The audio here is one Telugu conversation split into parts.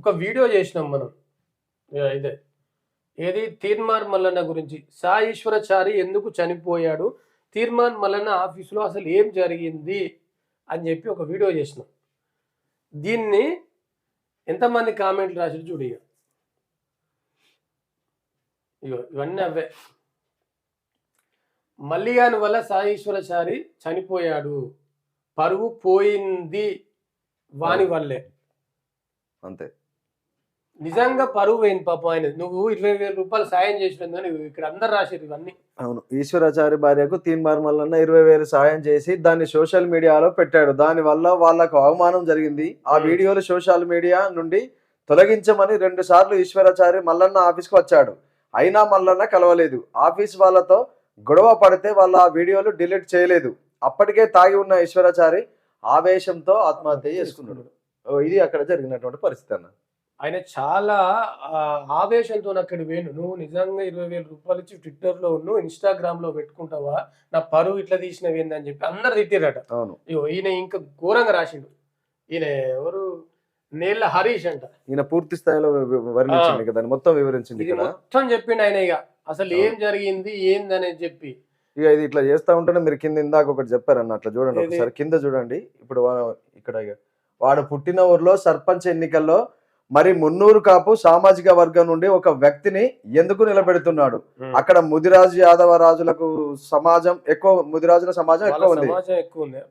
ఒక వీడియో చేసినాం మనం. ఇదే. ఏది? తీర్మాన్ మల్లన్న గురించి. సాయేశ్వరచారి ఎందుకు చనిపోయాడు? తీర్మాన్ మల్లన్న ఆఫీసులో అసలు ఏం జరిగింది? అని చెప్పి ఒక వీడియో చేసినాం. దీన్ని ఎంతమంది కామెంట్లు రాసి చూడు ఇక ఇగో ఇవన్నీ అవే. మల్లిగాని వల్ల సాయిశ్వరచారి చనిపోయాడు. పరువు పోయింది వాని వల్లే. అంతే. నిజంగా పరువు పోయింది పాపం ఆయన. నువ్వు ఇరవై వేల రూపాయలు సాయం చేసినందుకు నువ్వు ఇక్కడ అందరు రాశారు ఇవన్నీ. అవును. ఈశ్వరాచారి భార్యకు తీన్మార్ మల్లన్న ఇరవై వేలు సాయం చేసి దాన్ని సోషల్ మీడియాలో పెట్టాడు. దాని వల్ల వాళ్ళకు అవమానం జరిగింది. ఆ. వీడియోలు సోషల్ మీడియా నుండి తొలగించమని రెండు సార్లు ఈశ్వరాచారి మల్లన్న ఆఫీస్కి వచ్చాడు. అయినా మల్లన్న కలవలేదు. ఆఫీస్ వాళ్ళతో గొడవ పడితే వాళ్ళ ఆ వీడియోలు డిలీట్ చేయలేదు. అప్పటికే తాగి ఉన్న ఈశ్వరాచారి ఆవేశంతో ఆత్మహత్య చేసుకున్నాడు. ఇది అక్కడ జరిగినటువంటి పరిస్థితి అన్న. ఆయన చాలా ఆవేశంతో అక్కడ వేణు నువ్వు నిజంగా ఇరవై వేల రూపాయలు ఇచ్చి ట్విట్టర్లో నువ్వు ఇన్స్టాగ్రామ్లో పెట్టుకుంటావా? నా పరువు ఇట్లా తీసినవి ఏందని చెప్పి అందరు తిట్టిరట అవును. ఈయన ఇంకా ఘోరంగా రాసిండు. ఈయన ఎవరు? నేల హరీష్ అంట. ఈయన పూర్తి స్థాయిలో వి- వర్ణించింది కదా దాన్ని మొత్తం వివరించింది మొత్తం చెప్పిండు ఆయన ఇక అసలు ఏం జరిగింది ఏందనేది చెప్పి. ఇక ఇది ఇట్లా చేస్తా ఉంటేనే మీరు కింద ఇందాక ఒకటి చెప్పారన్న అట్లా చూడండి ఏది? ఒకసారి. కింద చూడండి. ఇప్పుడు ఇక్కడ ఇక వాడు పుట్టిన ఊర్లో సర్పంచ్ ఎన్నికల్లో మరి మున్నూరు కాపు సామాజిక వర్గం నుండి ఒక వ్యక్తిని ఎందుకు నిలబెడుతున్నాడు? అక్కడ ముదిరాజు యాదవ రాజులకు సమాజం ఎక్కువ ముదిరాజుల సమాజం ఎక్కువ ఉంది.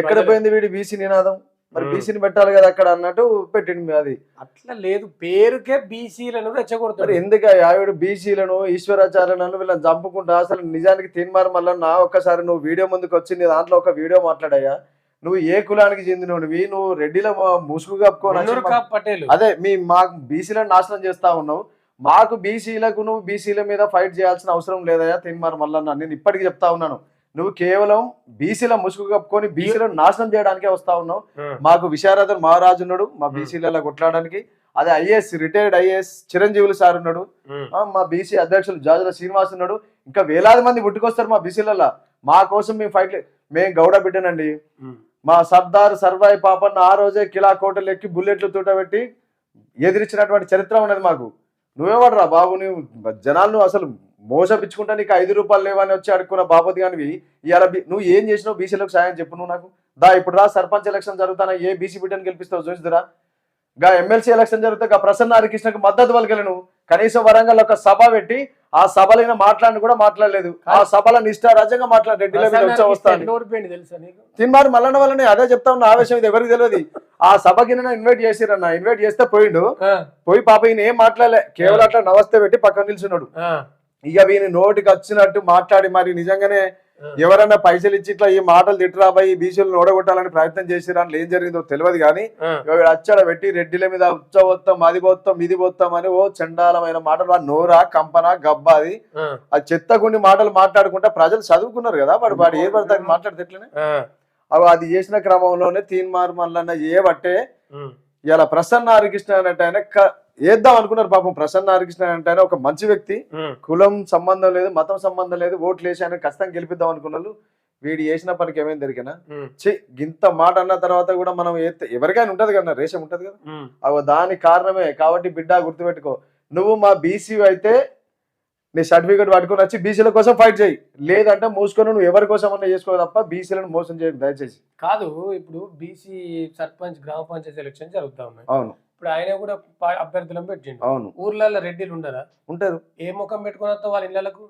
ఎక్కడ పోయింది వీడి బీసీ నినాదం? మరి. బీసీని పెట్టాలి కదా అక్కడ అన్నట్టు పెట్టింది అది. అట్లా లేదు. పేరుకే బీసీలను రెచ్చగొడతారు ఎందుకు ఆవిడ బీసీలను ఈశ్వరాచార్యులను వీళ్ళని చంపుకుంటా? అసలు నిజానికి తీన్మార్ మళ్ళీ నా ఒక్కసారి నువ్వు వీడియో ముందుకు వచ్చి నీ దాంట్లో ఒక వీడియో మాట్లాడాయా నువ్వు ఏ కులానికి చెందినవి నువ్వు రెడ్డిలో ముసుగు కప్పుకొని వచ్చి మున్నూరు మా- కాపు పటేల్. అదే మీ మాకు బీసీలను నాశనం చేస్తా ఉన్నావు. మాకు బీసీలకు నువ్వు బీసీల మీద ఫైట్ చేయాల్సిన అవసరం లేదయా తిన్మార్ మల్లన్న. నేను ఇప్పటికీ చెప్తా ఉన్నాను. నువ్వు కేవలం బీసీల ముసుగు కప్పుకొని బీసీలను నాశనం చేయడానికే వస్తా ఉన్నావు. మాకు విశారదన్ మహారాజు ఉన్నాడు మా. బీసీలలో కొట్లాడడానికి. అదే IAS retired IAS Chiranjeevulu sir ఉన్నాడు. మా బీసీ అధ్యక్షులు జాజుల శ్రీనివాస్ ఉన్నాడు. ఇంకా వేలాది మంది పుట్టుకొస్తారు మా బీసీలలో మా కోసం మేము ఫైట్ మేము గౌడ బిడ్డనండి. మా సర్దార్ సర్వాయి పాపన్న ఆ రోజే కిలా కోటలు ఎక్కి బుల్లెట్లు తూటబెట్టి ఎదిరించినటువంటి చరిత్ర ఉన్నది మాకు. నువ్వేవాడరా బాబు నువ్వు జనాలు అసలు మోసపించుకుంటా నీకు ఐదు రూపాయలు లేవని వచ్చి అడుక్కున్న బాపతి కానివి ఇవాళ నువ్వు ఏం చేసినావు? బీసీలకు సాయం చెప్పు నువ్వు నాకు. దా ఇప్పుడు రా సర్పంచ్ ఎలక్షన్ జరుగుతానా? ఏ బీసీ బిడ్డను గెలిపిస్తావు? చూసిరా. గా ఎమ్మెల్సీ ఎలక్షన్ జరుగుతా గా ప్రసన్న హరికృష్ణకు మద్దతు పలికలు నువ్వు. కనీసం వరంగల్ ఒక సభ పెట్టి ఆ సభలైన మాట్లాడిన కూడా మాట్లాడలేదు. ఆ సభల నిష్ఠారాజ్యంగా మాట్లాడి రెడ్డిల మీద వచ్చా వస్తాను తిన్మారు మల్లన్న వల్లనే అదే చెప్తా ఉన్న ఆవేశం ఇది ఎవరికి తెలియదు. ఆ సభకి నేను ఇన్వైట్ చేసిరన్న. ఇన్వైట్ చేస్తే పోయిండు. పోయి పాప ఈయన ఏం మాట్లాడలే. కేవలం అట్లా నమస్తే పెట్టి పక్కన నిల్చున్నాడు. ఇక వీని నోటికి వచ్చినట్టు మాట్లాడి మరి నిజంగానే ఆ. ఎవరైనా పైసలు ఇచ్చి ఇట్లా ఈ మాటలు తిట్టురాబాయి బీసీలు ఓడగొట్టాలని ప్రయత్నం చేసిరా ఏం జరిగిందో తెలియదు కానీ అచ్చాడ పెట్టి రెడ్డిల మీద ఉచ్చబోత్తాం అది పోతాం ఇది పోతాం అని ఓ చండాలమైన మాటలు నోరా కంపన గబ్బా అది. ఆ, చెత్త కొన్ని మాటలు మాట్లాడుకుంటా ప్రజలు చదువుకున్నారు కదా వాడు వాడు ఏ పడితే అది మాట్లాడితే ఎట్లనే? అవి అది చేసిన క్రమంలోనే తీన్మార్ మల్లన్న ఏ బట్టే ఇలా ప్రసన్న హరికృష్ణ అంటే ఆయన వేద్దాం అనుకున్నారు పాపం ప్రసన్న హరికృష్ణ అంటే ఒక మంచి వ్యక్తి. కులం సంబంధం లేదు మతం సంబంధం లేదు ఓట్లు వేసి ఆయన ఖచ్చితంగా గెలిపిద్దాం అనుకున్నారు వీడు చేసిన పనికి ఏమైంది దొరికినా. చి గింత మాట అన్న తర్వాత కూడా మనం ఎవరికైనా ఉంటది కదా రేషం ఉంటది కదా. అవ దాని కారణమే. కాబట్టి బిడ్డ గుర్తుపెట్టుకో. నువ్వు మా బీసీ అయితే నీ సర్టిఫికేట్ పట్టుకొని వచ్చి బీసీల కోసం ఫైట్ చేయి. లేదంటే మూసుకొని నువ్వు ఎవరి కోసం అన్నా చేసుకో తప్ప బీసీలను మోసం చేయకు దయచేసి. కాదు ఇప్పుడు బీసీ సర్పంచ్ గ్రామ పంచాయతీ ఎలక్షన్ జరుగుతా ఉన్నాయి. అవును. ఇప్పుడు ఆయన కూడా అభ్యర్థులను పెట్టిండు. అవును. ఊర్లలో రెడ్డిలు ఉండరా? ఉంటారు. ఏ ముఖం పెట్టుకుని వస్తావు వాళ్ళ ఇళ్ళకు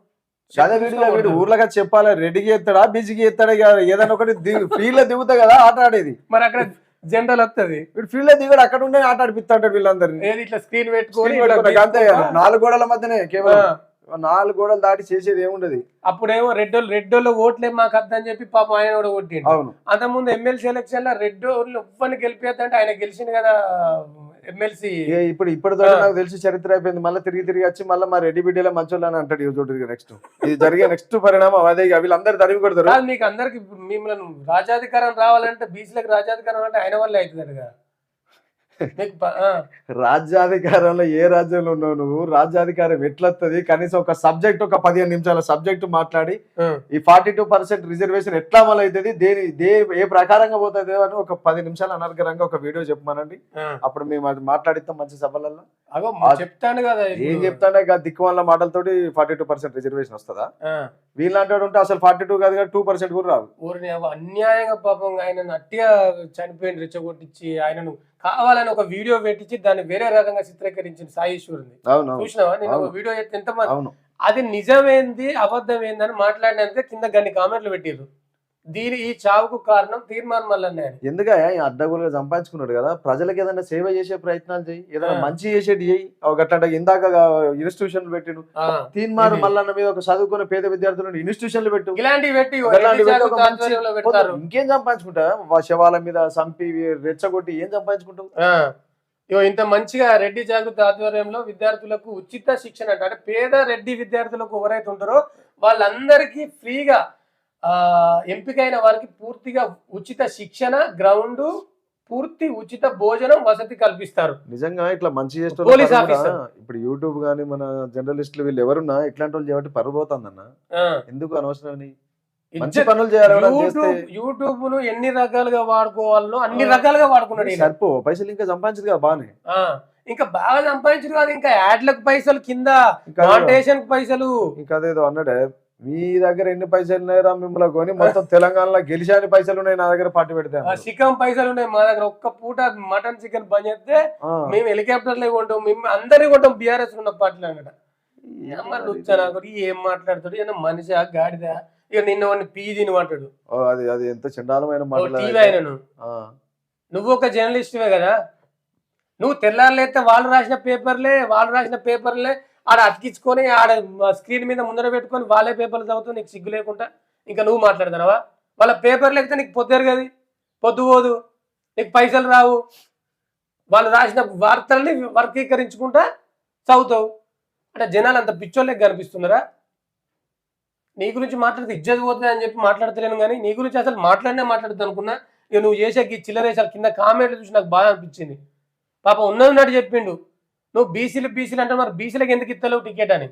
అదే వీడిగా వీడు ఊర్లోగా చెప్పాలి రెడ్డికి ఎత్తాడా బీసీకి ఎత్తాడా ఏదైనా ఒకటి ఫీల్డ్లో దిగుతా కదా ఆట ఆడేది. మరి అక్కడ జనరల్ వస్తుంది వీడు ఫీల్డ్లో దిగాడు అక్కడ ఉండే ఆట ఆడిపిస్తాడు వీళ్ళందరినీ. ఏది ఇట్లా స్క్రీన్ పెట్టుకొని అంతే. నాలుగు గోడల మధ్యనే కేవలం. నాలుగు గోడలు దాటి చేసేది ఏముండదు. అప్పుడేమో రెడ్డోళ్ళు రెడ్డోళ్ళు ఓట్లే మాకు అర్థం చెప్పి పాపం ఆయన కూడా కొట్టిండు. అవును. అంతకుముందు ఎమ్మెల్సీ ఎలక్షన్లో రెడ్డోళ్ళు ఎవ్వరిని గెలిపేద్దంటే ఆయన గెలిచింది కదా ఎమ్మెల్సీ ఇప్పుడు ఇప్పటితో ఆ. నాకు తెలిసి చరిత్ర అయిపోయింది. మళ్ళీ తిరిగి తిరిగి వచ్చి మళ్ళీ మా రెడ్డి బిడ్డల మంచోళ్ళు అని అంటాడు ఇక చూడు నెక్స్ట్ ఇది జరిగే నెక్స్ట్ పరిణామం అదే వీళ్ళందరూ తరిమి కొడతారు. మీకు అందరికి మిమ్మల్ని రాజాధికారం రావాలంటే బీసీలకు రాజాధికారం అంటే ఆయన వల్లే అవుతుంది రాజ్యాధికారంలో ఏ రాజ్యంలో ఉన్నావు నువ్వు? రాజ్యాధికారం ఎట్లొస్తుంది కనీసం ఒక సబ్జెక్ట్ ఒక పదిహేను నిమిషాల సబ్జెక్ట్ మాట్లాడి ఈ ఫార్టీ టూ పర్సెంట్ రిజర్వేషన్ ఎట్లా అమలు అవుతుంది దేని దే ఏ ప్రకారంగా పోతుంది అని ఒక పది నిమిషాలు అనర్గరంగా ఒక వీడియో చెప్పమనండి. అప్పుడు మేము అది మాట్లాడిస్తాం మంచి సభలలో చెప్తాను కదా ఏం. చెప్తానే దిక్కు వాళ్ళ మాటలతోటి ఫార్టీ టూ పర్సెంట్ రిజర్వేషన్ వస్తుందా? ఆ, వీళ్ళంటాడు ఉంటే అసలు ఫార్టీ టూ కాదు టూ పర్సెంట్ కూడా రాదు. అన్యాయంగా పాపం ఆయనను అట్టిగా చనిపోయిన రెచ్చగొట్టించి ఆయనను. కావాలని ఒక వీడియో పెట్టించి దాన్ని వేరే రకంగా చిత్రీకరించిన సాయేశ్వరుని చూసినావా? నేను ఒక. వీడియో చేస్తే ఎంత మంది అవును. అది నిజమేంది అబద్ధం ఏందని మాట్లాడినందుకే కింద గన్ని కామెంట్లు పెట్టిర్రు. దీని ఈ చావుకు కారణం తీర్మానం మల్లన్న ఎందుగా అడ్డగోలుగా సంపాదించుకున్నాడు కదా. ప్రజలకు ఏదైనా సేవ చేసే ప్రయత్నాలు చేయి ఏదైనా. మంచి చేసేటి చేయి అట్లా ఇందాక ఇన్స్టిట్యూషన్లు పెట్టిండు. ఇది. మల్లన్న మీద ఒక చదువుకునే పేద విద్యార్థులను ఇన్స్టిట్యూషన్లు పెట్టు. ఇలాంటివి పెట్టి ఇంకేం సంపాదించుకుంటా? శవాల మీద సంపి రెచ్చగొట్టి ఏం సంపాదించుకుంటావు? ఇంత మంచిగా రెడ్డి జాగృతి ఆధ్వర్యంలో విద్యార్థులకు ఉచిత శిక్షణ అంట అంటే పేద రెడ్డి విద్యార్థులకు ఎవరైతే ఉంటారో వాళ్ళందరికీ ఫ్రీగా ఎంపికైన వారికి పూర్తిగా ఉచిత శిక్షణ గ్రౌండ్ పూర్తి ఉచిత భోజనం వసతి కల్పిస్తారు. నిజంగా ఇట్లా మంచి చేస్తే పోలీస్ ఆఫీసర్. ఇప్పుడు యూట్యూబ్ గానీ మన జర్నలిస్టులు వీళ్ళు ఎవరున్నా ఇట్లాంటి వాళ్ళు చేయబట్టి ఆ, ఎందుకు అనవసరం మంచి పనులు చేయాలి యూట్యూబ్ను ఎన్ని రకాలుగా వాడుకోవాలనో అన్ని రకాలుగా వాడుకున్నాడు. సరిపో పైసలు ఇంకా సంపాదించదు కదా బానే. ఇంకా బాగా సంపాదించరు కాదు ఇంకా యాడ్లకు పైసలు కింద మానిటేషన్ పైసలు. ఇంకా అదేదో అన్నాడే మీ దగ్గర ఎన్ని పైసలు ఉన్నాయరా మిమ్మల్ని కొని? మొత్తం తెలంగాణలో గెలిచాని పైసలు ఉన్నాయి నా దగ్గర పార్టీ పెడితే ఆ, అన్నాడు. చికెన్ పైసలు ఉన్నాయి మా దగ్గర. ఒక్క పూట మటన్ చికెన్ బంద్ చేస్తే. మేము హెలికాప్టర్లే కొంటాం. మేము అందరినీ కొంటాం. బీఆర్ఎస్ ఉన్న పార్టీలు అన్నట వచ్చాను ఏం మాట్లాడతాడు? ఈయన మనిషి? గాడిద? ఇక నిన్న వాడిని పీ ఓ, అది అది ఎంత చండాలమైన టీవీ. నువ్వు ఒక జర్నలిస్ట్వే కదా. నువ్వు తెల్లారులేస్తే వాళ్ళు రాసిన పేపర్లే వాళ్ళు రాసిన పేపర్లే ఆడ అతికించుకొని ఆడ స్క్రీన్ మీద ముందర పెట్టుకొని వాళ్ళే పేపర్లు చదువుతూ నీకు సిగ్గు లేకుండా ఇంకా నువ్వు మాట్లాడుతున్నావా వాళ్ళ పేపర్ లేకపోతే నీకు పొద్దురు కదా పొద్దు పోదు. నీకు పైసలు రావు. వాళ్ళు రాసిన వార్తల్ని వర్గీకరించుకుంటా చదువుతావు. అంటే జనాలు అంత పిచ్చోళ్ళకి కనిపిస్తున్నారా? నీ గురించి మాట్లాడితే ఇజ్జత్ పోతుంది అని చెప్పి మాట్లాడతలేను కానీ నీ గురించి అసలు మాట్లాడినే మాట్లాడద్దు అనుకున్నా ఇక నువ్వు చేసే చిల్లరేసాలు కింద కామెంట్లు చూసి నాకు బాగా అనిపించింది. పాపం ఉన్నది నాటి చెప్పిండు. నువ్వు బీసీలు బీసీలు అంటే మరి బీసీలకు ఎందుకు ఇస్తలేవు టికెట్ అని?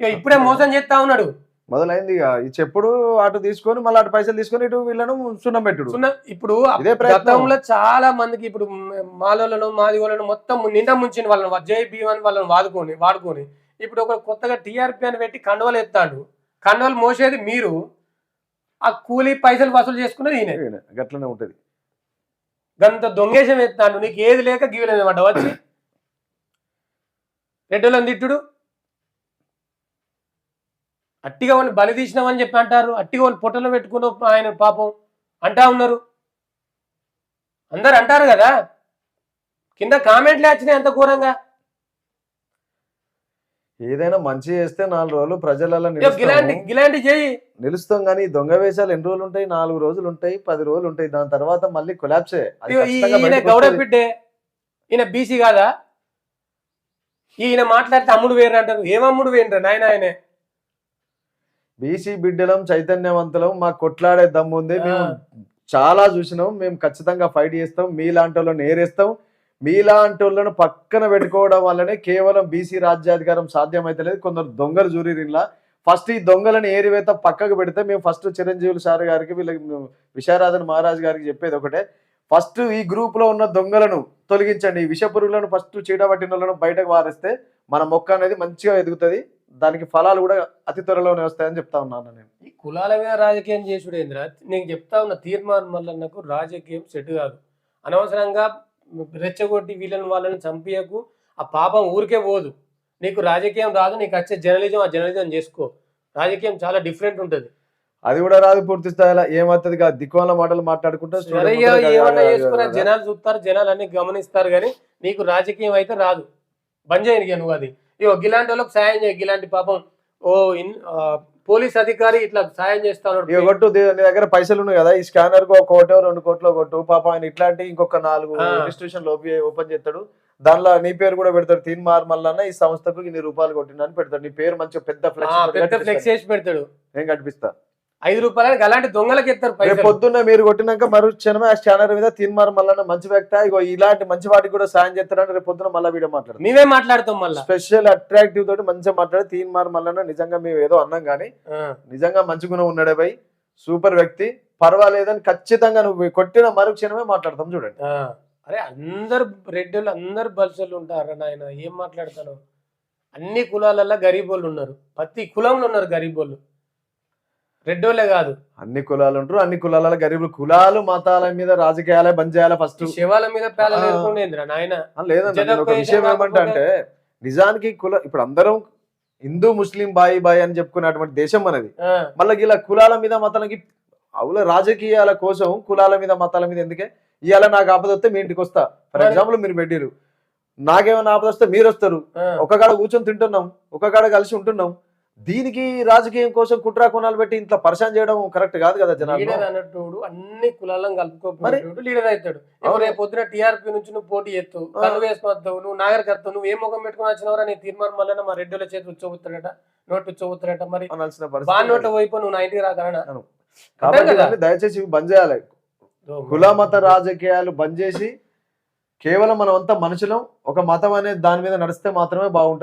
ఇక ఇప్పుడే మోసం చేస్తా ఉన్నాడు. మొదలైంది ఇక ఈ చెప్పుడు అటు తీసుకొని మళ్ళీ అటు పైసలు తీసుకొని ఇటు వీళ్ళను సున్నం పెట్టుడు. సున్నా ఇప్పుడు. గతంలో చాలా మందికి ఇప్పుడు మాలోలను మాదిగోలను మొత్తం నిండా ముంచిన వాళ్ళని జై అని వాళ్ళని వాడుకొని వాడుకొని. ఇప్పుడు ఒక కొత్తగా టీఆర్పీ అని పెట్టి కండవలు ఎత్తాడు. కండవలు మోసేది మీరు. ఆ కూలీ పైసలు వసూలు చేసుకున్నది ఈయన. గట్లనే ఉంటది. గంత దొంగేశం ఎత్తాడు. నీకు ఏది లేక గీవలేదు వచ్చి రెడ్డోళ్ళని తిట్టుడు? అట్టిగా వాడిని బలి తీసినామని చెప్పి అంటారు. అట్టిగా వాడిని పొట్టలో పెట్టుకుని ఆయన పాపం అంటా ఉన్నారు. అందరు అంటారు కదా కింద కామెంట్లే వచ్చినాయి అంత ఘోరంగా. ఏదైనా మంచి చేస్తే నాలుగు రోజులు ప్రజలలో గిలాంటి చేయి. నిలుస్తాం కానీ దొంగ వేషాలు ఎన్ని రోజులు ఉంటాయి? నాలుగు రోజులు ఉంటాయి పది రోజులు ఉంటాయి. దాని తర్వాత మళ్ళీ కొలాప్సే గౌడ. బిడ్డే ఈయన బీసీ కాదా? ఈయన మాట్లాడితే అమ్ముడు వేరు అంటారు. ఏం అమ్ముడు వేయండి నాయన ఆయనే. బీసీ బిడ్డలం చైతన్యవంతులం మాకు కొట్లాడే దమ్ము ఉంది. మేము. చాలా చూసినాం. మేము ఖచ్చితంగా ఫైట్ చేస్తాం. మీలాంటి వాళ్ళని ఏరేస్తాం. మీలాంటి వాళ్ళను పక్కన పెట్టుకోవడం వల్లనే కేవలం బీసీ రాజ్యాధికారం సాధ్యమైతలేదు. కొందరు దొంగలు జూరీరిన్లా ఫస్ట్ ఈ దొంగలను ఏరివేత పక్కకు పెడితే మేము ఫస్ట్ చిరంజీవులు సార్ గారికి వీళ్ళకి విశారాధన్ మహారాజ్ గారికి చెప్పేది ఒకటే. ఫస్ట్ ఈ గ్రూప్లో ఉన్న దొంగలను తొలగించండి. ఈ విషపురుగులను ఫస్ట్ చీడబట్టిన వాళ్ళను బయటకు వారిస్తే మన మొక్క అనేది మంచిగా ఎదుగుతుంది. దానికి ఫలాలు కూడా అతి త్వరలోనే వస్తాయని చెప్తా ఉన్నాను నేను. ఈ కులాల మీద రాజకీయం చేసుడు ఏంద్ర? నేను చెప్తా ఉన్న తీర్మానం వల్ల నాకు రాజకీయం సెట్ కాదు. అనవసరంగా రెచ్చగొట్టి వీళ్ళని వాళ్ళని చంపియకు ఆ పాపం ఊరికే పోదు. నీకు రాజకీయం రాదు నీకు వచ్చే జర్నలిజం ఆ జర్నలిజం చేసుకో. రాజకీయం చాలా డిఫరెంట్ ఉంటుంది. అది కూడా రాదు పూర్తి స్థాయిలో. ఏమవుతుంది కాదు దిక్కువల మాటలు మాట్లాడుకుంటా జనాలు చూస్తారు జనాలు అన్ని గమనిస్తారు కానీ నీకు రాజకీయం అయితే రాదు. బంద్ చేయను నువ్వు అది. ఇగో గిలాంటి వాళ్ళకి సాయం చేయ గిలాంటి పాపం ఓ ఇన్ పోలీస్ అధికారి ఇట్లా సాయం చేస్తా ఇక ఉన్నాడు కొట్టు నీ దగ్గర పైసలు ఉన్నాయి కదా ఈ స్కానర్కు ఒక కోటో రెండు కోట్లో కొట్టు పాప ఆయన ఇట్లాంటి ఇంకొక నాలుగు ఆ. ఇన్స్టిట్యూషన్ ఓపెన్ చేస్తాడు. దానిలో నీ పేరు కూడా పెడతాడు తీన్ మార్ మల్లన్న ఈ సంస్థకు ఇన్ని రూపాయలు కొట్టిందని పెడతాడు. నీ పేరు మంచిగా పెద్ద ఫ్లెక్స్ ఫ్లెక్స్ చేసి పెడతాడు. నేను కనిపిస్తా? ఐదు రూపాయలకి అలాంటి దొంగలకి రేపు పైసలు. పొద్దున్న మీరు కొట్టినాక మరు క్షణమే ఆ ఛానల్ మీద తీన్మార్ మల్లన్న మంచి వ్యక్తి. ఇగో ఇలాంటి మంచి వాటికి కూడా సాయం చేస్తారని రేపు పొద్దున మళ్ళీ వీడియో మాట్లాడతాం. మేమే మాట్లాడతాం మళ్ళా. స్పెషల్ అట్రాక్టివ్ తోటి మంచిగా మాట్లాడి తీన్మార్ మల్లన్న నిజంగా మేము ఏదో అన్నాం కానీ నిజంగా మంచి గుణం ఉన్నాడే బై. సూపర్ వ్యక్తి. పర్వాలేదని ఖచ్చితంగా నువ్వు కొట్టిన మరు క్షణమే మాట్లాడతాం చూడండి. అరే అందరు రెడ్డిలు అందరు బల్సలు ఉంటారు నాయన? ఏం మాట్లాడతాను? అన్ని కులాలలో గరీబోళ్ళు ఉన్నారు. ప్రతి కులంలో ఉన్నారు గరీబోళ్ళు. రెడ్డోళ్ళే కాదు. అన్ని కులాలు ఉంటారు అన్ని కులాల గరీబులు. కులాలు మతాల మీద రాజకీయాలే బంద్ చేయాలి ఫస్ట్ శవాల మీద లేదండి ఒక విషయం ఏమంటే అంటే నిజానికి కుల ఇప్పుడు అందరం హిందూ ముస్లిం బాయి బాయి అని చెప్పుకున్నటువంటి దేశం మనది. మళ్ళీ ఇలా కులాల మీద మతాలకి అవుల రాజకీయాల కోసం కులాల మీద మతాల మీద ఎందుకే? ఇవాళ నాకు ఆపద వస్తే మీ ఇంటికి వస్తా. ఫర్ ఎగ్జాంపుల్ మీరు పెట్టిరు నాకేమైనా ఆపద వస్తే మీరు వస్తారు. ఒక కాడ కూర్చొని తింటున్నాం ఒక కాడ కలిసి ఉంటున్నాం. దీనికి రాజకీయం కోసం కుట్రా కొనాలు పెట్టి ఇంట్లో పరిశాన్ చేయడం కరెక్ట్ కాదు కదా జనాలు లీడర్ అన్నట్టుడు అన్ని కులాలను కలుపుకోపోయేటోడు లీడర్ అవుతాడు. రేపు పొద్దున టీఆర్పీ నుంచి నువ్వు పోటీ చేస్తావు. కన్ను వేసుకొస్తావు నువ్వు నాగరికి వస్తావు నువ్వు ఏ ముఖం పెట్టుకుని వచ్చినవరా నీ తీర్మానం వల్ల మా రెడ్డిల చేతి ఉచ్చబుతాడట నోటు ఉచ్చబుతాడట మరి బాగా నోట్లో పోయిపో నువ్వు నా ఇంటికి రాకరా కాబట్టి దయచేసి బంద్ చేయాలి. కుల మత రాజకీయాలు బంద్ చేసి కేవలం మనం అంతా మనుషులం ఒక మతం అనేది దాని మీద నడిస్తే మాత్రమే బాగుంటది.